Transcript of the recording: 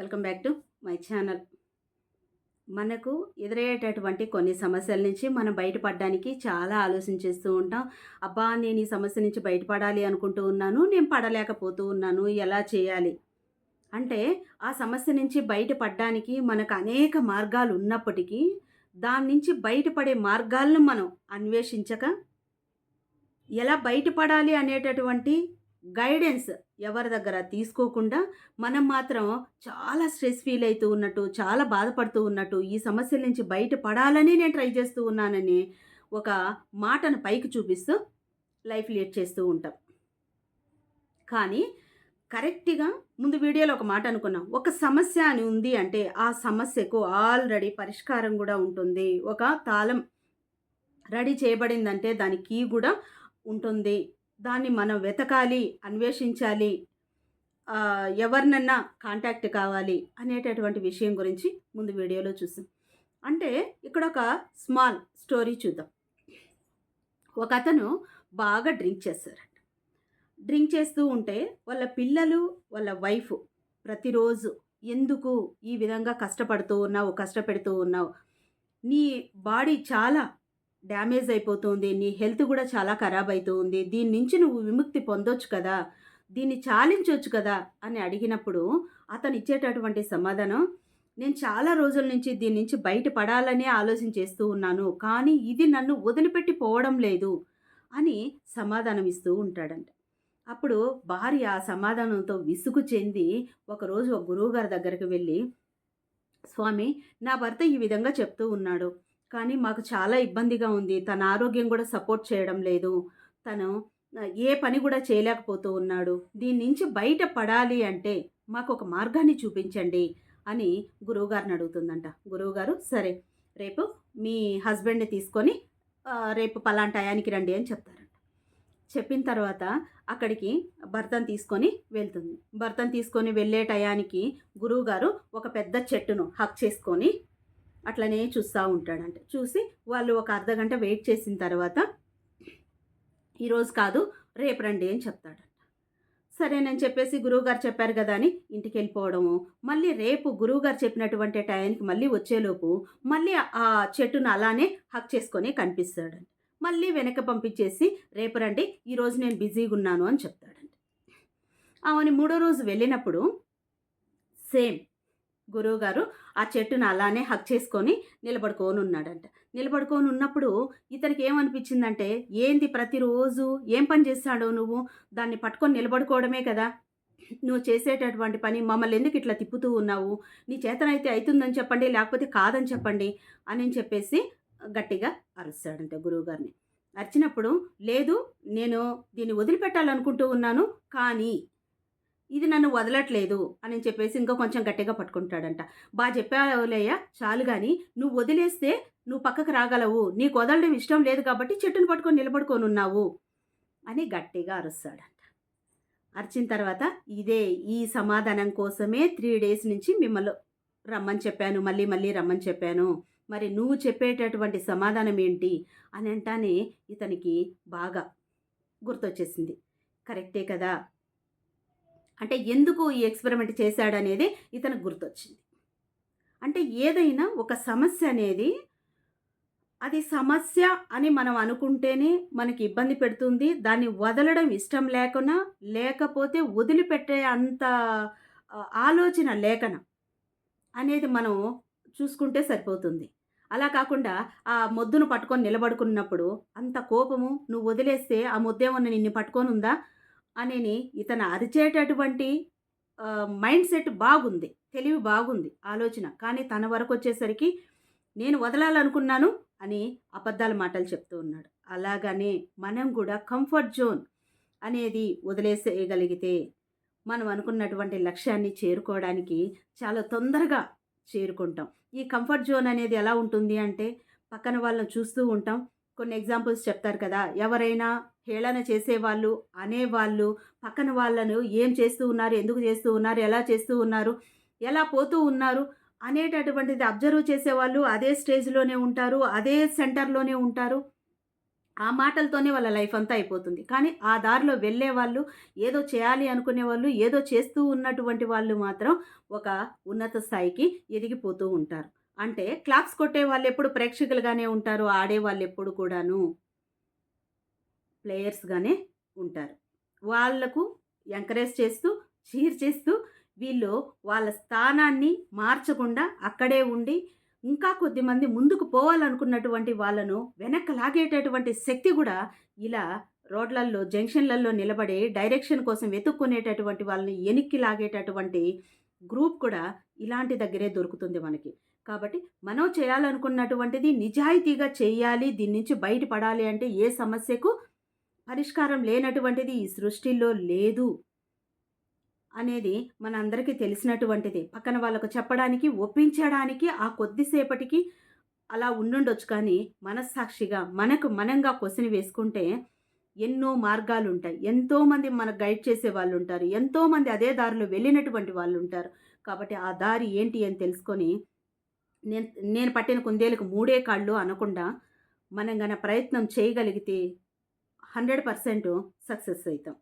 Welcome back to my channel. మనకు ఎదురయ్యేటటువంటి కొన్ని సమస్యల నుంచి మనం బయటపడడానికి చాలా ఆలోచించేస్తూ ఉంటాం. అబ్బా నేను ఈ సమస్య నుంచి బయటపడాలి అనుకుంటూ ఉన్నాను నేను పడలేకపోతూ ఉన్నాను ఎలా చేయాలి? అంటే ఆ సమస్య నుంచి బయటపడడానికి మనకు అనేక మార్గాలు ఉన్నప్పటికీ దాని నుంచి బయటపడే మార్గాలను మనం అన్వేషించక ఎలా బయటపడాలి అనేటటువంటి గైడెన్స్ ఎవరి దగ్గర తీసుకోకుండా మనం మాత్రం చాలా స్ట్రెస్ ఫీల్ అవుతూ ఉన్నట్టు చాలా బాధపడుతూ ఉన్నట్టు ఈ సమస్యల నుంచి బయటపడాలని నేను ట్రై చేస్తూ ఉన్నానని ఒక మాటను పైకి చూపిస్తూ లైఫ్ లీడ్ చేస్తూ ఉంటాం. కానీ కరెక్ట్గా ముందు వీడియోలో ఒక మాట అనుకున్నాం. ఒక సమస్య అని ఉంది అంటే ఆ సమస్యకు ఆల్రెడీ పరిష్కారం కూడా ఉంటుంది. ఒక తాళం రెడీ చేయబడిందంటే దాని కీ కూడా ఉంటుంది. దాన్ని మనం వెతకాలి అన్వేషించాలి ఎవరినన్నా కాంటాక్ట్ కావాలి అనేటటువంటి విషయం గురించి ముందు వీడియోలో చూసాం. అంటే ఇక్కడ ఒక స్మాల్ స్టోరీ చూద్దాం. ఒక అతను బాగా డ్రింక్ చేస్తారంట. డ్రింక్ చేస్తూ ఉంటే వాళ్ళ పిల్లలు వాళ్ళ వైఫ్ ప్రతిరోజు ఎందుకు ఈ విధంగా కష్టపడుతూ ఉన్నావు కష్టపెడుతూ ఉన్నావు? నీ బాడీ చాలా డ్యామేజ్ అయిపోతుంది నీ హెల్త్ కూడా చాలా ఖరాబ్ అవుతుంది దీని నుంచి నువ్వు విముక్తి పొందొచ్చు కదా దీన్ని చాలించవచ్చు కదా అని అడిగినప్పుడు అతను ఇచ్చేటటువంటి సమాధానం నేను చాలా రోజుల నుంచి దీని నుంచి బయటపడాలనే ఆలోచన చేస్తూ ఉన్నాను కానీ ఇది నన్ను వదిలిపెట్టి పోవడం లేదు అని సమాధానం ఇస్తూ ఉంటాడంట. అప్పుడు భార్య ఆ సమాధానంతో విసుగు చెంది ఒకరోజు ఒక గురువుగారి దగ్గరికి వెళ్ళి స్వామి నా భర్త ఈ విధంగా చెప్తూ ఉన్నాడు కానీ మాకు చాలా ఇబ్బందిగా ఉంది. తన ఆరోగ్యం కూడా సపోర్ట్ చేయడం లేదు. తను ఏ పని కూడా చేయలేకపోతూ ఉన్నాడు. దీని నుంచి బయట పడాలి అంటే మాకు ఒక మార్గాన్ని చూపించండి అని గురువుగారిని అడుగుతుందంట. గురువుగారు సరే రేపు మీ హస్బెండ్ని తీసుకొని రేపు పలాంటి టయానికి రండి అని చెప్తారంట. చెప్పిన తర్వాత అక్కడికి భర్తను తీసుకొని వెళ్తుంది. భర్తను తీసుకొని వెళ్ళే టయానికి గురువుగారు ఒక పెద్ద చెట్టును హక్ చేసుకొని అట్లనే చూస్తూ ఉంటాడంట చూసి వాళ్ళు ఒక అర్ధ గంట వెయిట్ చేసిన తర్వాత ఈరోజు కాదు రేపు రండి అని చెప్తాడంట. సరేనని చెప్పేసి గురువుగారు చెప్పారు కదా అని ఇంటికి వెళ్ళిపోవడము మళ్ళీ రేపు గురువుగారు చెప్పినటువంటి టయానికి మళ్ళీ వచ్చేలోపు మళ్ళీ ఆ చెట్టును అలానే హక్ చేసుకొని కనిపిస్తాడంట. మళ్ళీ వెనక పంపించేసి రేపు రండి ఈరోజు నేను బిజీగా ఉన్నాను అని చెప్తాడంట. ఆమెని మూడో రోజు వెళ్ళినప్పుడు సేమ్ గురువుగారు ఆ చెట్టును అలానే హక్ చేసుకొని నిలబడుకొని ఉన్నాడంట నిలబడుకొని ఉన్నప్పుడు ఇతనికి ఏమనిపించిందంటే ఏంది ప్రతిరోజు ఏం పని చేస్తాడో నువ్వు? దాన్ని పట్టుకొని నిలబడుకోవడమే కదా. నువ్వు చేసేటటువంటి పని మమ్మల్ని ఎందుకు ఇట్లా తిప్పుతూ ఉన్నావు? నీ చేతనైతే అవుతుందని చెప్పండి లేకపోతే కాదని చెప్పండి అని చెప్పేసి గట్టిగా అరుస్తాడంట గురువుగారిని. అరిచినప్పుడు లేదు నేను దీన్ని వదిలిపెట్టాలనుకుంటూ ఉన్నాను కానీ ఇది నన్ను వదలట్లేదు అని చెప్పేసి ఇంకా కొంచెం గట్టిగా పట్టుకుంటాడంట. బాగా చెప్పావులేయ్యా చాలు కానీ నువ్వు వదిలేస్తే నువ్వు పక్కకు రాగలవు. నీకు వదలడం ఇష్టం లేదు కాబట్టి చెట్టును పట్టుకొని నిలబడుకొని ఉన్నావు అని గట్టిగా అరుస్తాడంట. అరిచిన తర్వాత ఇదే ఈ సమాధానం కోసమే త్రీ డేస్ నుంచి మిమ్మల్ని రమ్మని చెప్పాను మళ్ళీ మళ్ళీ రమ్మని చెప్పాను. మరి నువ్వు చెప్పేటటువంటి సమాధానం ఏంటి? అని అంటానే ఇతనికి బాగా గుర్తొచ్చేసింది. కరెక్టే కదా? అంటే ఎందుకు ఈ ఎక్స్పెరిమెంట్ చేశాడనేది ఇతనికి గుర్తొచ్చింది. అంటే ఏదైనా ఒక సమస్య అనేది అది సమస్య అని మనం అనుకుంటేనే మనకి ఇబ్బంది పెడుతుంది దాన్ని వదలడం ఇష్టం లేకున్నా లేకపోతే వదిలిపెట్టే అంత ఆలోచన లేఖన అనేది మనం చూసుకుంటే సరిపోతుంది. అలా కాకుండా ఆ మొద్దును పట్టుకొని నిలబడుకున్నప్పుడు అంత కోపము నువ్వు వదిలేస్తే ఆ మొద్దేమన్నా నిన్ను పట్టుకొని ఉందా? అని ఇతను అరిచేటటువంటి మైండ్ సెట్ బాగుంది తెలివి బాగుంది ఆలోచన. కానీ తన వరకు వచ్చేసరికి నేను వదలాలనుకున్నాను అని అబద్ధాల మాటలు చెప్తూ ఉన్నాడు. అలాగనే మనం కూడా కంఫర్ట్ జోన్ అనేది వదిలేసేయగలిగితే మనం అనుకున్నటువంటి లక్ష్యాన్ని చేరుకోవడానికి చాలా తొందరగా చేరుకుంటాం. ఈ కంఫర్ట్ జోన్ అనేది ఎలా ఉంటుంది అంటే పక్కన వాళ్ళని చూస్తూ ఉంటాం. కొన్ని ఎగ్జాంపుల్స్ చెప్తారు కదా ఎవరైనా హేళన చేసేవాళ్ళు అనేవాళ్ళు పక్కన వాళ్ళను ఏం చేస్తూ ఉన్నారు ఎందుకు చేస్తూ ఉన్నారు ఎలా చేస్తూ ఉన్నారు ఎలా పోతూ ఉన్నారు అనేటటువంటిది అబ్జర్వ్ చేసేవాళ్ళు అదే స్టేజ్లోనే ఉంటారు అదే సెంటర్లోనే ఉంటారు. ఆ మాటలతోనే వాళ్ళ లైఫ్ అంతా అయిపోతుంది. కానీ ఆ దారిలో వెళ్ళే వాళ్ళు ఏదో చేయాలి అనుకునే వాళ్ళు ఏదో చేస్తూ ఉన్నటువంటి వాళ్ళు మాత్రం ఒక ఉన్నత స్థాయికి ఎదిగిపోతూ ఉంటారు. అంటే క్లాప్స్ కొట్టే వాళ్ళు ఎప్పుడు ప్రేక్షకులుగానే ఉంటారు ఆడే వాళ్ళు ఎప్పుడు కూడాను. ప్లేయర్స్గానే ఉంటారు. వాళ్ళకు ఎంకరేజ్ చేస్తూ చీర్ చేస్తూ వీళ్ళు వాళ్ళ స్థానాన్ని మార్చకుండా అక్కడే ఉండి ఇంకా కొద్దిమంది ముందుకు పోవాలనుకున్నటువంటి వాళ్ళను వెనక్కి లాగేటటువంటి శక్తి కూడా ఇలా రోడ్లల్లో జంక్షన్లలో నిలబడి డైరెక్షన్ కోసం వెతుక్కునేటటువంటి వాళ్ళని ఎనిక్కి లాగేటటువంటి గ్రూప్ కూడా ఇలాంటి దగ్గరే దొరుకుతుంది మనకి. కాబట్టి మనం చేయాలనుకున్నటువంటిది నిజాయితీగా చేయాలి దీని నుంచి బయటపడాలి అంటే ఏ సమస్యకు పరిష్కారం లేనటువంటిది ఈ సృష్టిలో లేదు అనేది మన అందరికీ తెలిసినటువంటిది. పక్కన వాళ్ళకు చెప్పడానికి ఒప్పించడానికి ఆ కొద్దిసేపటికి అలా ఉండుండొచ్చు. కానీ మనస్సాక్షిగా మనకు మనంగా క్వశ్చన్ వేసుకుంటే ఎన్నో మార్గాలు ఉంటాయి ఎంతోమంది మనకు గైడ్ చేసే వాళ్ళు ఉంటారు ఎంతోమంది అదే దారిలో వెళ్ళినటువంటి వాళ్ళు ఉంటారు కాబట్టి ఆ దారి ఏంటి అని తెలుసుకొని నేను నేను పట్టిన కుందేలకు మూడే కాళ్ళు అనకుండా మనం గన ప్రయత్నం చేయగలిగితే హండ్రెడ్ పర్సెంట్ సక్సెస్ అవుతాం